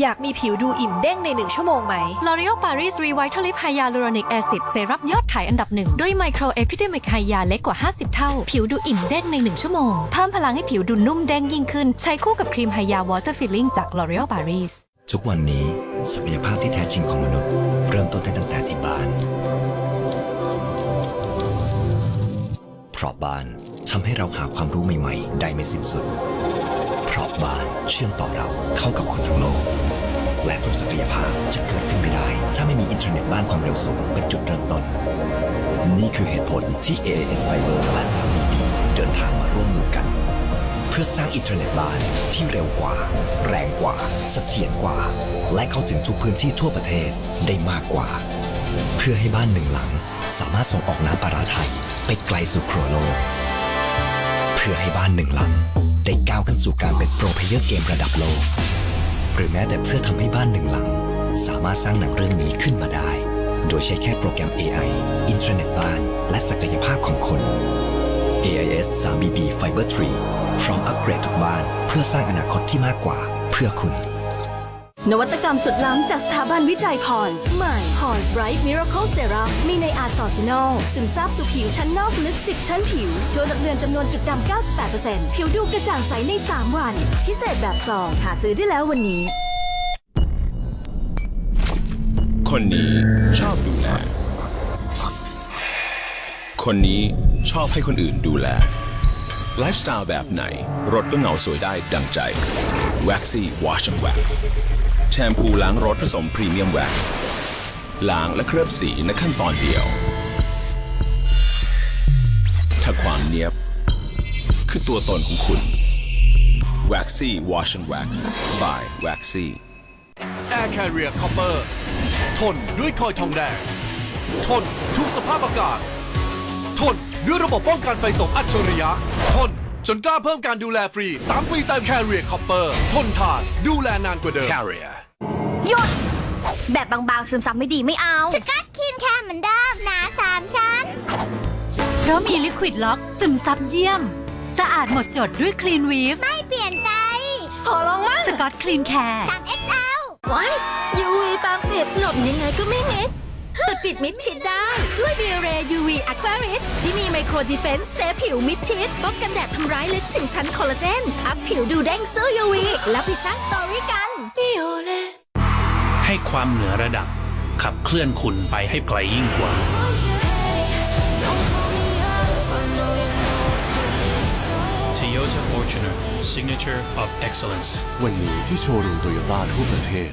อยากมีผิวดูอิ่มเด้งในหนึ่งชั่วโมงไหม L'Oreal Paris Revitalift Hyaluronic Acid เซรั่มยอดขายอันดับหนึ่งด้วยไมโครเอพิเดมิกไฮยาเล็กกว่า 50 เท่า ผิวดูอิ่มเด้งใน1ชั่วโมง เพิ่มพลังให้ผิวดูนุ่มเด้งยิ่งขึ้น ใช้คู่กับครีมไฮยาวอเตอร์ฟิลลิ่งจาก L'Oreal Paris ทุกวันนี้ศักยภาพที่แท้จริงของมนุษย์ เริ่มต้นได้ตั้งแต่ที่บ้านเพราะบ้านทำให้เราหาความรู้ใหม่ ๆ ได้ไม่สิ้นสุดเพ ราะบ้านเชื่อมต่อเราเข้ากับคนทั้งโลก และทุกศักยภาพจะเกิดขึ้นไม่ได้ ถ้าไม่มีอินเทอร์เน็ตบ้านความเร็วสูงเป็นจุดเริ่มต้น นี่คือเหตุผลที่ AAS Fiber และ 3BB เดินทางมาร่วมมือกัน เพื่อสร้างอินเทอร์เน็ตบ้านที่เร็วกว่า แรงกว่าเสถียรกว่า และเข้าถึงทุกพื้นที่ทั่วประเทศได้มากกว่า เพื่อให้บ้านหนึ่งหลัง สามารถส่งออกน้ำปลาร้าไทย ไปไกลสู่ครัวโลก เพื่อให้บ้านหนึ่งหลังได้ก้าว สู่การเป็นโปรเพลเยอร์เกมระดับโลก หรือแม้แต่เพื่อทำให้บ้านหนึ่งหลัง สามารถสร้างหนังเรื่องนี้ขึ้นมาได้ โดยใช้แค่โปรแกรม AI อินเทอร์เน็ตบ้าน และศักยภาพของคน AIS 3BB Fiber 3 พร้อมอัปเกรดทุกบ้าน เพื่อสร้างอนาคตที่มากกว่าเพื่อคุณ นวัตกรรมสุดล้ำจากสถาบันวิจัยพรส์ใหม่พรส์ไบรท์มิราเคิลเซรั่มมีในอาร์ซอซิโนลซึมซาบสู่ผิวชั้นนอกลึก 10 ชั้นผิว ช่วยลดเลือนจำนวนจุดดำ 98%ผิวดูกระจ่างใสใน 3 วัน พิเศษแบบซอง หาซื้อได้แล้ววันนี้ คนนี้ชอบดูแล คนนี้ชอบให้คนอื่นดูแล ไลฟ์สไตล์แบบไหน รถก็เหงาสวยได้ดังใจ Waxy Wash and Wax แชมพูล้างรถผสมพรีเมียมแว็กซ์ล้างและเคลือบสีในขั้นตอนเดียว ถ้าความเนียบ คือตัวตนของคุณ Waxy Wash and Wax by Waxy Air Carrier Copper ทนด้วยคอยทองแดง ทนทุกสภาพอากาศ ทนด้วยระบบป้องกันไฟตกอัจฉริยะ ทน จนกล้าเพิ่มการดูแลฟรี 3 ปีเต็ม Carrier Copper ทนทาน ดูแลนานกว่าเดิม Carrier หยุด แบบบางๆซึมซับไม่ดีไม่เอา สกัดคินแค่เหมือนเดิมหนาสามชั้น เพราะมีลิควิดล็อกซึมซับเยี่ยม สะอาดหมดจดด้วยคลีนวีฟไม่เปลี่ยนใจ ขอลองมั่งสกอตคลีนแคร์ 3XL ว้ายยูวีตามติดหลบยังไงก็ไม่มิด แต่ปิดมิดชิดได้ ด้วย b ีเร UV Aqua Rich ที่มีไมโครดีเฟนส์เซฟผิวมิดชิดป้องกันแดดทำร้ายลึกถึงชั้นคอลลาเจน อัพผิวดูเด้งสู้ UV แล้วไปสร้างสตอรี่กันให้ความเหนือระดับ ขับเคลื่อนคุณไปให้ไกลยิ่งกว่า Toyota Fortuner Signature of Excellence วันนี้ที่โชว์รูมโตโยต้าทั่วประเทศ